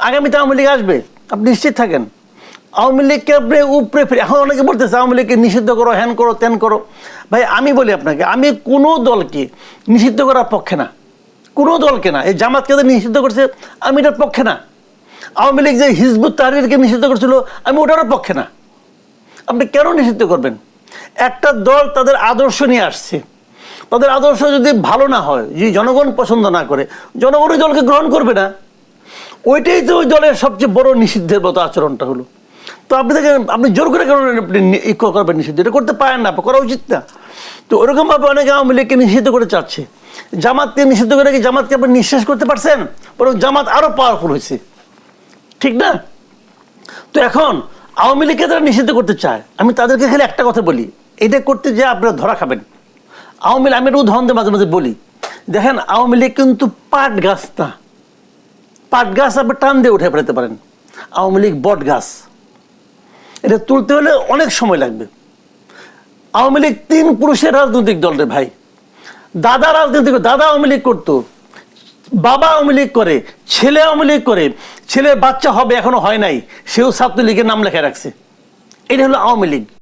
আগামীতে আওয়ামী লীগ আসবে, আপনি নিশ্চিত থাকেন। আওয়ামী লীগকে আপনি উপরে ফিরে এখন অনেকে বলতেছে, আওয়ামী লীগকে নিষিদ্ধ করো, হ্যান করো, ত্যান করো। ভাই, আমি বলি আপনাকে, আমি কোনো দলকে নিষিদ্ধ করার পক্ষে না। কোনো দলকে না। এই জামাতকে যে নিষিদ্ধ করছে, আমি এটার পক্ষে না। আওয়ামী লীগ যে হিজবুত তাহরিরকে নিষিদ্ধ করছিল, আমি ওটারও পক্ষে না। আপনি কেন নিষিদ্ধ করবেন? একটা দল তাদের আদর্শ নিয়ে আসছে। তাদের আদর্শ যদি ভালো না হয়, যদি জনগণ পছন্দ না করে, জনগণ ওই দলকে গ্রহণ করবে না। ওইটাই তো ওই দলের সবচেয়ে বড় নিষিদ্ধের মতো আচরণটা হলো। তো আপনি দেখেন, আপনি জোর করে কেন আপনি করবেন নিষিদ্ধ? এটা করতে পারেন না, করা উচিত না। তো ওরকমভাবে অনেকে আওয়ামী লীগকে নিষিদ্ধ করে চাচ্ছে। জামাতকে নিষিদ্ধ করে কি জামাতকে আপনি নিঃশ্বাস করতে পারছেন? বরং জামাত আরও পাওয়ারফুল হয়েছে। ঠিক না? তো এখন আওয়ামী লীগকে তারা নিষিদ্ধ করতে চায়, আমি তাদেরকে খালি একটা কথা বলি। এটা করতে যে আপনারা ধরা খাবেন। আওয়ামী লীগ, আমি একটা উদাহরণ মাঝে মাঝে বলি। দেখেন, আওয়ামী লীগ কিন্তু পাট গাছ না পাট গাছ আপনি টান দিয়ে উঠে ফেলতে পারেন। আওয়ামী লীগ বট গাছ। এটা তুলতে হলে অনেক সময় লাগবে। আওয়ামী লীগ তিন পুরুষের রাজনৈতিক দল রে ভাই। দাদা রাজনৈতিক দাদা আওয়ামী লীগ করতো। বাবা আওয়ামী লীগ করে, ছেলে আওয়ামী লীগ করে। ছেলের বাচ্চা হবে এখনও হয় নাই। সেও ছাত্রলীগের নাম লেখা রাখছে। এটা হলো আওয়ামী লীগ।